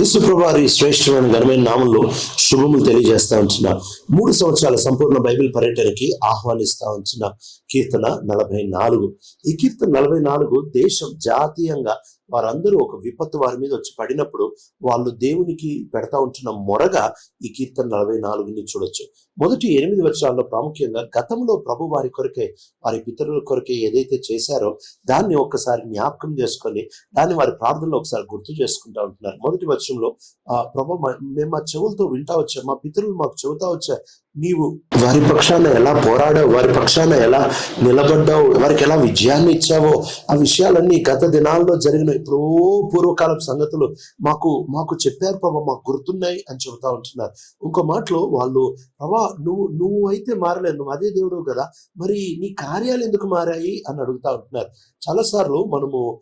యేసుప్రభారి శ్రేష్ఠమైన శ్రేష్టమైన ఘనమైన నామంలో శుభములు తెలియజేస్తా ఉంచిన మూడు సంవత్సరాల సంపూర్ణ బైబిల్ పర్యటనకి ఆహ్వానిస్తా ఉంచిన కీర్తన నలభై నాలుగు. ఈ కీర్తన నలభై నాలుగు దేశం జాతీయంగా వారందరూ ఒక విపత్తు వారి మీద వచ్చి పడినప్పుడు వాళ్ళు దేవునికి పెడతా ఉంటున్న మొరగా ఈ కీర్తన నలభై నాలుగుని చూడొచ్చు. మొదటి ఎనిమిది వర్షాల్లో ప్రాముఖ్యంగా గతంలో ప్రభు వారి కొరకే వారి పితరుల కొరకే ఏదైతే చేశారో దాన్ని ఒక్కసారి జ్ఞాపకం చేసుకొని దాన్ని వారి ప్రార్థనలో ఒకసారి గుర్తు చేసుకుంటా ఉంటున్నారు. మొదటి వర్షంలో ఆ ప్రభు మేము మా చెవులతో వింటా వచ్చా మా పితరులు మాకు చెబుతా వచ్చా నీవు వారి పక్షాన ఎలా పోరాడావు? వారి పక్షాన ఎలా నిలబడ్డావు? వారికి ఎలా విజయాన్ని ఇచ్చావో? ఆ విషయాలన్నీ గత దినాల్లో జరిగిన ఎప్పుడో పూర్వకాలపు సంగతులు మాకు మాకు చెప్పారు ప్రభా మాకు గుర్తున్నాయి అని చెబుతా ఉంటున్నారు. ఇంకో మాటలో వాళ్ళు ప్రభా నువ్వు నువ్వు అయితే మారలేదు నువ్వు అదే దేవుడు కదా మరి నీ కార్యాలు ఎందుకు మారాయి? అని అడుగుతా ఉంటున్నారు. చాలాసార్లు మనము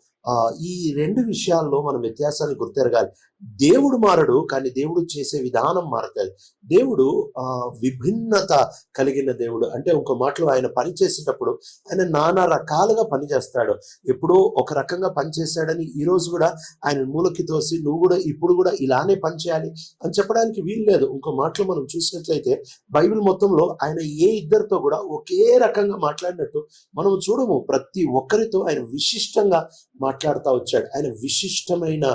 ఈ రెండు విషయాల్లో మనం వ్యత్యాసాన్ని గుర్తెరగాలి. దేవుడు మారడు కానీ దేవుడు చేసే విధానం మారుతుంది దేవుడు ఆ విభిన్నత కలిగిన దేవుడు. అంటే ఇంకో మాటలో ఆయన పని చేసేటప్పుడు ఆయన నానా రకాలుగా పని చేస్తాడు. ఎప్పుడో ఒక రకంగా పని చేశాడని ఈ రోజు కూడా ఆయన మూలకి తోసి నువ్వు కూడా ఇప్పుడు కూడా ఇలానే పని చేయాలి అని చెప్పడానికి వీలు లేదు. ఇంకో మాటలో మనం చూసినట్లయితే బైబిల్ మొత్తంలో ఆయన ఏ ఇద్దరితో కూడా ఒకే రకంగా మాట్లాడినట్టు మనం చూడము. ప్రతి ఒక్కరితో ఆయన విశిష్టంగా మాట్లాడుతూ వచ్చాడు. ఆయన విశిష్టమైన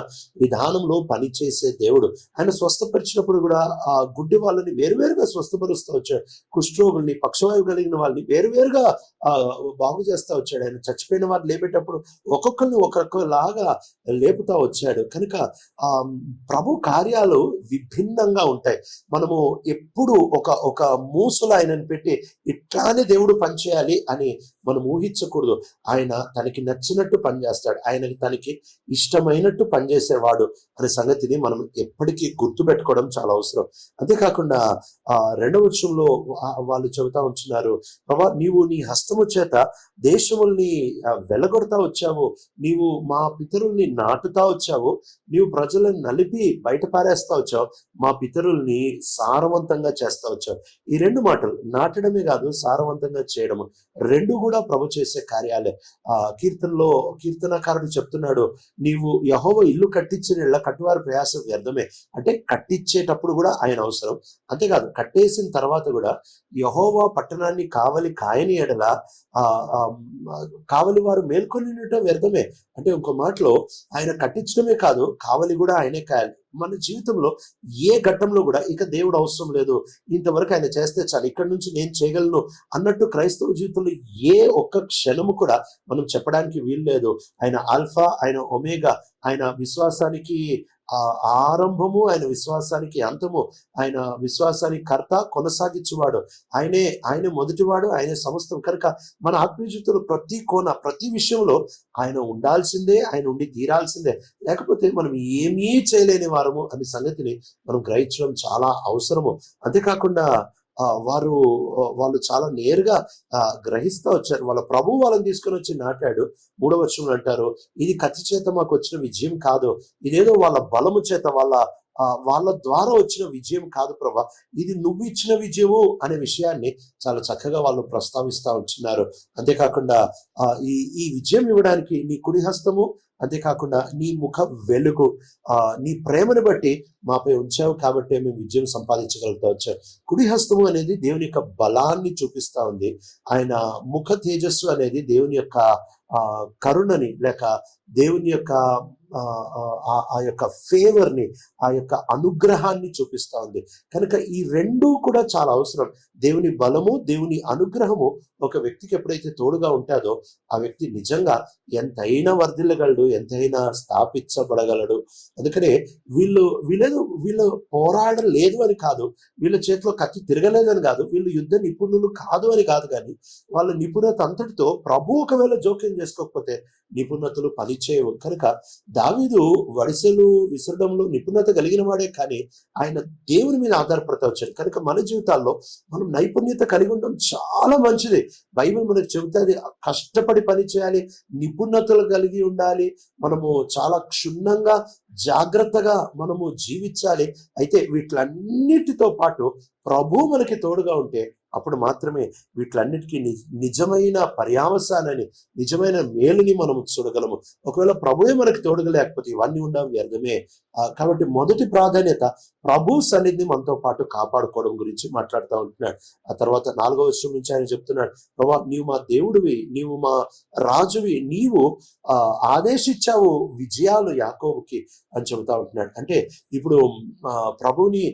విధానంలో పనిచేసే దేవుడు. ఆయన స్వస్థపరిచినప్పుడు కూడా ఆ గుడ్డి వాళ్ళని వేరువేరుగా స్వస్థపరుస్తూ వచ్చాడు. కుష్ఠరోగుల్ని పక్షవాయువు కలిగిన వాళ్ళని వేరువేరుగా బాగు చేస్తా వచ్చాడు. ఆయన చచ్చిపోయిన వారు లేపేటప్పుడు ఒక్కొక్కరిని ఒక్కొక్కలాగా లేపుతా వచ్చాడు. కనుక ఆ ప్రభు కార్యాలు విభిన్నంగా ఉంటాయి. మనము ఎప్పుడు ఒక ఒక మూసలు ఆయనను పెట్టి ఇట్లానే దేవుడు పనిచేయాలి అని మనం ఊహించకూడదు. ఆయన తనకి నచ్చినట్టు పనిచేస్తాడు. ఆయన తనకి ఇష్టమైనట్టు పనిచేసేవాడు అనే సంగతిని మనం ఎప్పటికీ గుర్తుపెట్టుకోవడం చాలా అవసరం. అంతేకాకుండా ఆ రెండవ విషయంలో వాళ్ళు చెబుతా ఉంటున్నారు ప్రభా నీవు నీ హస్తము చేత దేశముల్ని వెలగొడతా వచ్చావు. నీవు మా పితరుల్ని నాటుతా వచ్చావు. నీవు ప్రజలను నలిపి బయట పారేస్తా వచ్చావు. మా పితరుల్ని సారవంతంగా చేస్తా వచ్చావు. ఈ రెండు మాటలు నాటడమే కాదు సారవంతంగా చేయడము. రెండు కూడా ప్రభు చేసే కార్యాలే. ఆ కీర్తనలో కీర్తన కీర్తనకారుడు చెప్తున్నాడు. నీవు యహోవ ఇల్లు కట్టించిన ఇళ్ళ కట్టువారి ప్రయాసం వ్యర్థమే. అంటే కట్టించేటప్పుడు కూడా ఆయన అవసరం. అంతేకాదు కట్టేసిన తర్వాత కూడా యహోవా పట్టణాన్ని కావలి కాయని ఎడల ఆ కావలి వారు మేల్కొని వ్యర్థమే. అంటే ఇంకో మాటలో ఆయన కట్టించడమే కాదు కావలి కూడా ఆయనే కాయాలి. మన జీవితంలో ఏ ఘట్టంలో కూడా ఇక దేవుడు అవసరం లేదు. ఇంతవరకు ఆయన చేస్తే చాలు. ఇక్కడ నుంచి నేను చేయగలను అన్నట్టు క్రైస్తవ జీవితంలో ఏ ఒక్క క్షణము కూడా మనం చెప్పడానికి వీలు లేదు ఆయన ఆల్ఫా ఆయన ఒమేగా ఆయన విశ్వాసానికి ఆరంభము ఆయన విశ్వాసానికి అంతము. ఆయన విశ్వాసానికి కర్త కొనసాగించువాడు. ఆయనే ఆయన మొదటివాడు ఆయన సమస్తం. కనుక మన ఆత్మీయ జీవితంలో ప్రతి కోణ ప్రతి విషయంలో ఆయన ఉండాల్సిందే ఆయన ఉండి తీరాల్సిందే. లేకపోతే మనం ఏమీ చేయలేని వారము అనే సంగతిని మనం గ్రహించడం చాలా అవసరము. అంతేకాకుండా వారు వాళ్ళు చాలా నేరుగా గ్రహిస్తూ వచ్చారు. వాళ్ళ ప్రభు వాళ్ళని తీసుకొని వచ్చి నాటాడు. మూడవ వర్షంలో అంటారు ఇది కత్తి చేత మాకు వచ్చిన విజయం కాదు. ఇదేదో వాళ్ళ బలము చేత వాళ్ళ ఆ, వాళ్ళ ద్వారా వచ్చిన విజయం కాదు ప్రభా. ఇది నువ్వు ఇచ్చిన విజయము అనే విషయాన్ని చాలా చక్కగా వాళ్ళు ప్రస్తావిస్తా ఉంటున్నారు. అంతేకాకుండా ఈ ఈ విజయం ఇవ్వడానికి నీ కుడి హస్తము అంతేకాకుండా నీ ముఖ వెలుగు నీ ప్రేమను బట్టి మాపై ఉంచావు కాబట్టి మేము విజయం సంపాదించగలుగుతా వచ్చాం కుడి హస్తము అనేది దేవుని యొక్క బలాన్ని చూపిస్తా ఉంది. ఆయన ముఖ తేజస్సు అనేది దేవుని యొక్క ఆ కరుణని లేక దేవుని యొక్క ఆ, ఆ, ఆ- యొక్క ఫేవర్ని ఆ యొక్క అనుగ్రహాన్ని చూపిస్తూ ఉంది. కనుక ఈ రెండూ కూడా చాలా అవసరం. దేవుని బలము దేవుని అనుగ్రహము ఒక వ్యక్తికి ఎప్పుడైతే తోడుగా ఉంటాదో ఆ వ్యక్తి నిజంగా ఎంతైనా వర్ధిల్లగలడు ఎంతైనా స్థాపించబడగలడు. అందుకనే వీళ్ళు వీళ్ళేదో వీళ్ళు పోరాడడం లేదు అని కాదు వీళ్ళ చేతిలో కత్తి తిరగలేదని కాదు వీళ్ళు యుద్ధ నిపుణులు కాదు అని కాదు కానీ వాళ్ళ నిపుణత అంతటితో ప్రభు ఒకవేళ జోక్యం చేసుకోకపోతే నిపుణతలు పనిచేయవు. కనుక దావీదు వడిసెలు విసరడంలో నిపుణత కలిగిన వాడే కానీ ఆయన దేవుని మీద ఆధారపడతా వచ్చాడు. కనుక మన జీవితాల్లో మనం నైపుణ్యత కలిగి ఉండడం చాలా మంచిది. బైబిల్ మనకు చెబుతుంది కష్టపడి పని చేయాలి నిపుణతలు కలిగి ఉండాలి మనము చాలా క్షుణ్ణంగా జాగ్రత్తగా మనము జీవించాలి. అయితే వీటిలన్నిటితో పాటు ప్రభు మనకి తోడుగా ఉంటే అప్పుడు మాత్రమే వీటిలన్నిటికీ ని- నిజమైన పర్యావసానాన్ని నిజమైన మేలుని మనం చూడగలము. ఒకవేళ ప్రభువే మనకి తోడగలేకపోతే ఇవన్నీ ఉండవు వ్యర్థమే కాబట్టి మొదటి ప్రాధాన్యత ప్రభు సన్నిధిని మనతో పాటు కాపాడుకోవడం గురించి మాట్లాడుతూ ఉంటున్నాడు. ఆ తర్వాత నాలుగో విషయం నుంచి ఆయన చెప్తున్నాడు ప్రభా నీవు మా దేవుడివి నీవు మా రాజువి నీవు ఆ, ఆదేశించావు విజయాలు యాకోబుకి అని చెబుతా ఉంటున్నాడు. అంటే ఇప్పుడు ఆ, ప్రభుని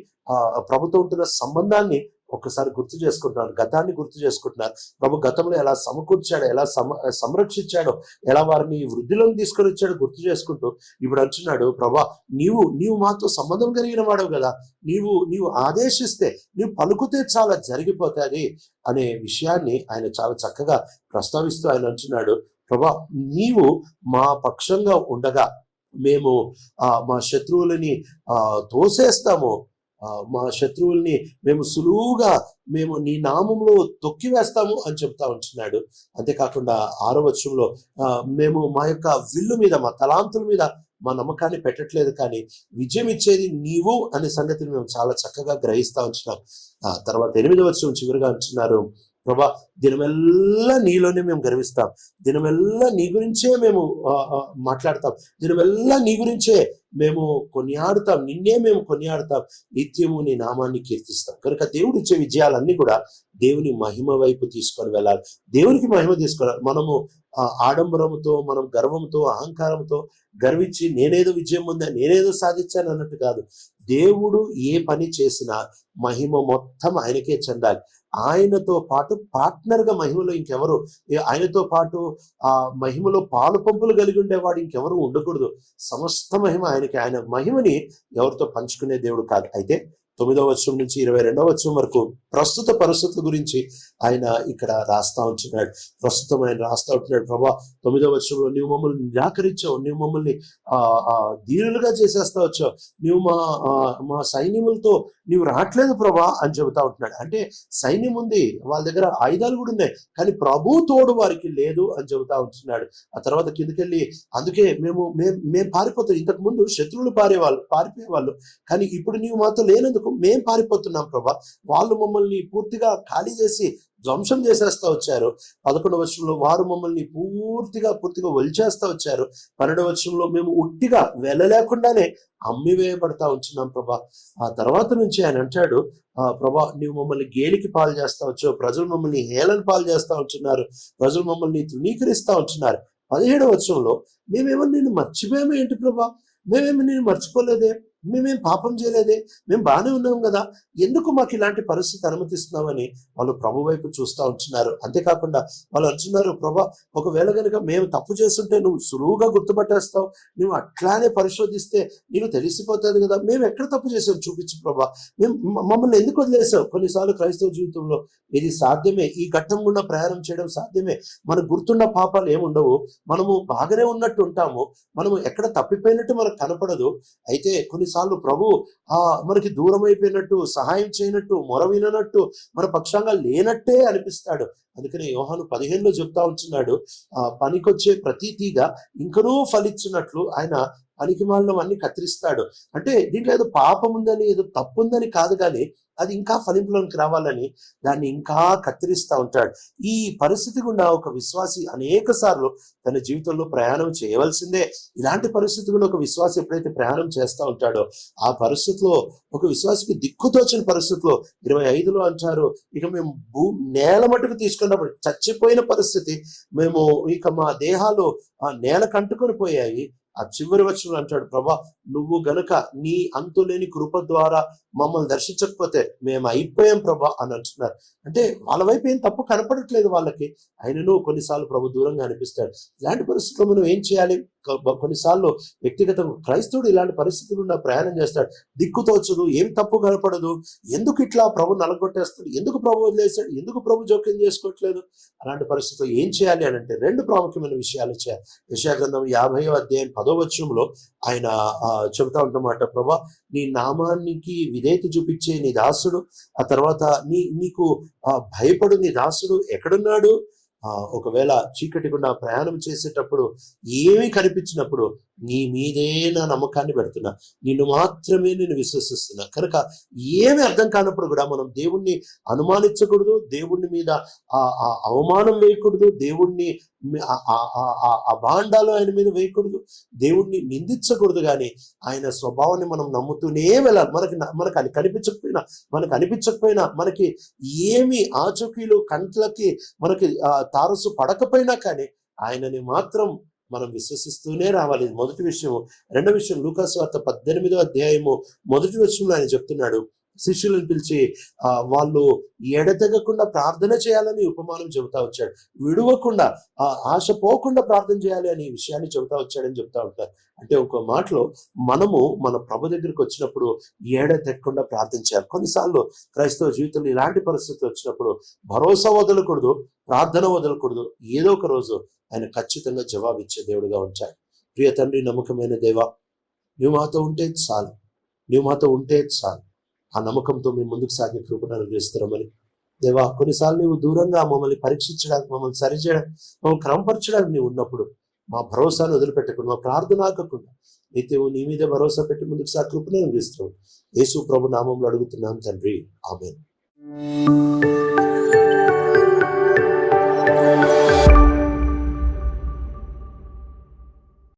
ప్రభుతో ఉంటున్న సంబంధాన్ని ఒక్కసారి గుర్తు చేసుకుంటున్నారు. గతాన్ని గుర్తు చేసుకుంటున్నారు. ప్రభు గతంలో ఎలా సమకూర్చాడో ఎలా సమ సంరక్షించాడో ఎలా వారిని వృద్ధిలోకి తీసుకొని వచ్చాడో గుర్తు చేసుకుంటూ ఇప్పుడు అంటున్నాడు ప్రభా నీవు నీవు మాతో సంబంధం కలిగిన వాడవు కదా. నీవు నీవు ఆదేశిస్తే నీవు పలుకుతే చాలా జరిగిపోతుంది అనే విషయాన్ని ఆయన చాలా చక్కగా ప్రస్తావిస్తూ ఆయన అంటున్నాడు. ప్రభా నీవు మా పక్షంగా ఉండగా మేము మా శత్రువులని తోసేస్తాము. మా శత్రువుల్ని మేము సులువుగా మేము నీ నామంలో తొక్కివేస్తాము అని చెప్తా ఉంటున్నాడు. అంతేకాకుండా ఆరో వచ్చంలో మేము మా యొక్క విల్లు మీద మా తలాంతుల మీద మా నమ్మకాన్ని పెట్టట్లేదు కానీ విజయం ఇచ్చేది నీవు అనే సంగతిని మేము చాలా చక్కగా గ్రహిస్తూ ఉంటున్నాం. ఆ తర్వాత ఎనిమిది వచనం చివరిగా ఉంటున్నారు ప్రభా దినమెల్లా నీలోనే మేము గర్విస్తాం. దినమెల్లా నీ గురించే మేము మాట్లాడతాం. దినమెల్లా నీ గురించే మేము కొనియాడుతాం. నిన్నే మేము కొనియాడుతాం. నిత్యము నీ నామాన్ని కీర్తిస్తాం. కనుక దేవుడు ఇచ్చే విజయాలన్నీ కూడా దేవుని మహిమ వైపు తీసుకొని వెళ్ళాలి. దేవునికి మహిమ తీసుకొని మనము ఆడంబరంతో మనం గర్వంతో అహంకారంతో గర్వించి నేనేదో విజయం ఉందా నేనేదో సాధించాను అన్నట్టు కాదు. దేవుడు ఏ పని చేసినా మహిమ మొత్తం ఆయనకే చెందాలి. ఆయనతో పాటు పార్ట్నర్గా మహిమలో ఇంకెవరు? ఆయనతో పాటు ఆ మహిమలో పాలు పంపులు కలిగి ఉండేవాడు ఇంకెవరు ఉండకూడదు. సమస్త మహిమ ఆయనకి. ఆయన మహిమని ఎవరితో పంచుకునే దేవుడు కాదు. అయితే తొమ్మిదవ వచనం నుంచి ఇరవై రెండవ వచనం వరకు ప్రస్తుత పరిస్థితుల గురించి ఆయన ఇక్కడ రాస్తా ఉంటున్నాడు. ప్రస్తుతం ఆయన రాస్తా ఉంటున్నాడు. ప్రభా తొమ్మిదవ వచనంలో నువ్వు మమ్మల్ని నిరాకరించావు. నువ్వు మమ్మల్ని ఆ దీనులుగా చేసేస్తా వచ్చావు. నువ్వు మా ఆ, మా సైన్యములతో నీవు రావట్లేదు ప్రభా అని చెబుతా ఉంటున్నాడు. అంటే సైన్యం ఉంది వాళ్ళ దగ్గర ఆయుధాలు కూడా ఉన్నాయి కానీ ప్రభు తోడు వారికి లేదు అని చెబుతా ఉంటున్నాడు. ఆ తర్వాత కిందకెళ్ళి అందుకే మేము మేము మేము పారిపోతాం. ఇంతకు ముందు శత్రువులు పారేవాళ్ళు పారిపోయేవాళ్ళు కానీ ఇప్పుడు నీవు మాతో లేనందుకు మేము పారిపోతున్నాం ప్రభా. వాళ్ళు మమ్మల్ని పూర్తిగా ఖాళీ చేసి ధ్వంసం చేసేస్తా వచ్చారు. పదకొండవ వర్షంలో వారు మమ్మల్ని పూర్తిగా పూర్తిగా ఒలిచేస్తా వచ్చారు. పన్నెండవ వర్షంలో మేము ఉట్టిగా వెళ్ళలేకుండానే అమ్మివేయబడతా ఉంటున్నాం ప్రభా. ఆ తర్వాత నుంచి ఆయన అంటాడు ఆ ప్రభా నువ్వు మమ్మల్ని గేలికి పాలు చేస్తా వచ్చావు. ప్రజలు మమ్మల్ని హేళన పాలు చేస్తా ఉంటున్నారు. ప్రజలు మమ్మల్ని తృణీకరిస్తా ఉంటున్నారు. పదిహేడవ వర్షంలో మేమేమో నేను మర్చిపోయామే ఏంటి ప్రభా? మేమేమి నేను మర్చిపోలేదే? మేమేం పాపం చేయలేదే మేము బాగానే ఉన్నాం కదా. ఎందుకు మాకు ఇలాంటి పరిస్థితి అనుమతిస్తున్నామని వాళ్ళు ప్రభు వైపు చూస్తూ ఉంటున్నారు. అంతేకాకుండా వాళ్ళు అంటున్నారు ప్రభా ఒకవేళ కనుక మేము తప్పు చేస్తుంటే నువ్వు సులువుగా గుర్తుపట్టేస్తావు నువ్వు అట్లానే పరిశోధిస్తే నీకు తెలిసిపోతుంది కదా. మేము ఎక్కడ తప్పు చేసాం? చూపించు ప్రభా. మేము మమ్మల్ని ఎందుకు వదిలేసావు? కొన్నిసార్లు క్రైస్తవ జీవితంలో ఇది సాధ్యమే. ఈ ఘట్టం గుండా ప్రయాణం చేయడం సాధ్యమే. మనకు గుర్తున్న పాపాలు ఏముండవు మనము బాగానే ఉన్నట్టు ఉంటాము. మనము ఎక్కడ తప్పిపోయినట్టు మనకు కనపడదు. అయితే కొన్ని కొన్నిసార్లు ప్రభు ఆ మనకి దూరం అయిపోయినట్టు సహాయం చేయనట్టు మొరవినట్టు మన పక్షంగా లేనట్టే అనిపిస్తాడు. అందుకనే యోహాను పదిహేనులో చెప్తా ఉంటున్నాడు ఆ పనికొచ్చే ప్రతి తీగ ఇంకనూ ఫలించినట్లు ఆయన పనికి అన్ని కత్తిరిస్తాడు. అంటే దీంట్లో ఏదో పాపం ఉందని ఏదో తప్పు ఉందని కాదు కానీ అది ఇంకా ఫలింపులోనికి రావాలని దాన్ని ఇంకా కత్తిరిస్తా ఉంటాడు. ఈ పరిస్థితి గుండా ఒక విశ్వాసి అనేక సార్లు తన జీవితంలో ప్రయాణం చేయవలసిందే. ఇలాంటి పరిస్థితి కూడా ఒక విశ్వాసి ఎప్పుడైతే ప్రయాణం చేస్తూ ఉంటాడో ఆ పరిస్థితిలో ఒక విశ్వాసికి దిక్కుతోచిన పరిస్థితిలో ఇరవై ఐదులో అంటారు ఇక మేము భూ నేల మటుకు తీసుకున్నప్పుడు చచ్చిపోయిన పరిస్థితి మేము ఇక మా దేహాలు ఆ నేల కంటుకొని పోయాయి ఆ చివరి వచ్చిన అంటాడు ప్రభా నువ్వు గనుక నీ అంతులేని కృప ద్వారా మమ్మల్ని దర్శించకపోతే మేము అయిపోయాం ప్రభా అని అంటున్నారు. అంటే వాళ్ళ వైపు ఏం తప్పు కనపడట్లేదు వాళ్ళకి. ఆయనను కొన్నిసార్లు ప్రభు దూరంగా అనిపిస్తాడు. ఇలాంటి పరిస్థితుల్లో మనం ఏం చేయాలి? కొన్నిసార్లు వ్యక్తిగత క్రైస్తవుడు ఇలాంటి పరిస్థితులు ఉన్న ప్రయాణం చేస్తాడు. దిక్కు తోచదు ఏం తప్పు కనపడదు ఎందుకు ఇట్లా ప్రభు నలగొట్టేస్తాడు ఎందుకు ప్రభు వదిలేస్తాడు ఎందుకు ప్రభు జోక్యం చేసుకోవట్లేదు? అలాంటి పరిస్థితిలో ఏం చేయాలి అని అంటే రెండు ప్రాముఖ్యమైన విషయాలు చేయాలి. యశా యాభై అధ్యాయం పదో వచ్చంలో ఆయన ఆ, చెబుతా ఉంటమాట ప్రభా నీ నామానికి విధేయత చూపించే నీ దాసుడు ఆ తర్వాత నీ నీకు ఆ, భయపడు నీ దాసుడు ఎక్కడున్నాడు? ఒకవేళ చీకటి గుండా ప్రయాణం చేసేటప్పుడు ఏమీ కనిపించినప్పుడు నీ మీదే నా నమ్మకాన్ని పెడుతున్నా. నిన్ను మాత్రమే నేను విశ్వసిస్తున్నా. కనుక ఏమి అర్థం కానప్పుడు కూడా మనం దేవుణ్ణి అనుమానించకూడదు దేవుణ్ణి మీద ఆ ఆ అవమానం వేయకూడదు దేవుణ్ణి ఆ- భాండాలు ఆయన మీద వేయకూడదు దేవుణ్ణి నిందించకూడదు. కానీ ఆయన స్వభావాన్ని మనం నమ్ముతూనే వెళ్ళాలి. మనకి న- మనకు అది కనిపించకపోయినా మనకు అనిపించకపోయినా మనకి ఏమి ఆచూకీలు కంట్లకి మనకి తారసు పడకపోయినా కానీ ఆయనని మాత్రం మనం విశ్వసిస్తూనే రావాలి. మొదటి విషయం రెండో విషయం లూకాసు వార్త పద్దెనిమిదో అధ్యాయము మొదటి విషయంలో ఆయన చెప్తున్నాడు. శిష్యులను పిలిచి ఆ, వాళ్ళు ఎడతెగకుండా ప్రార్థన చేయాలని ఉపమానం చెబుతా వచ్చాడు. విడవకుండా ఆ ఆశ పోకుండా ప్రార్థన చేయాలి అనే విషయాన్ని చెబుతా వచ్చాడని చెప్తా ఉంటారు. అంటే ఒక మాటలో మనము మన ప్రభు దగ్గరికి వచ్చినప్పుడు ఏడతెక్కకుండా ప్రార్థన చేయాలి. కొన్నిసార్లు క్రైస్తవ జీవితంలో ఇలాంటి పరిస్థితులు వచ్చినప్పుడు భరోసా వదలకూడదు ప్రార్థన వదలకూడదు. ఏదో ఒక రోజు ఆయన ఖచ్చితంగా జవాబిచ్చే దేవుడుగా ఉంటాడు. ప్రియ తండ్రి నమ్మకమైన దేవా నువ్వు మాతో ఉంటే చాలు. నువ్వు మాతో ఉంటే చాలు. ఆ నమ్మకంతో మేము ముందుకు సాగే కృపను అనుగ్రహిస్తున్నామని దేవా కొన్నిసార్లు నువ్వు దూరంగా మమ్మల్ని పరీక్షించడానికి మమ్మల్ని సరిచేయడానికి మమ్మల్ని క్రమపరచడానికి నీవు ఉన్నప్పుడు మా భరోసాను వదిలిపెట్టకుండా మా ప్రార్థన ఆగకుండా నిత్యము నీ మీద భరోసా పెట్టి ముందుకు సాగ కృపను అనుగ్రహిస్తున్నాం యేసు ప్రభు నామంలో అడుగుతున్నాం తండ్రి. ఆమె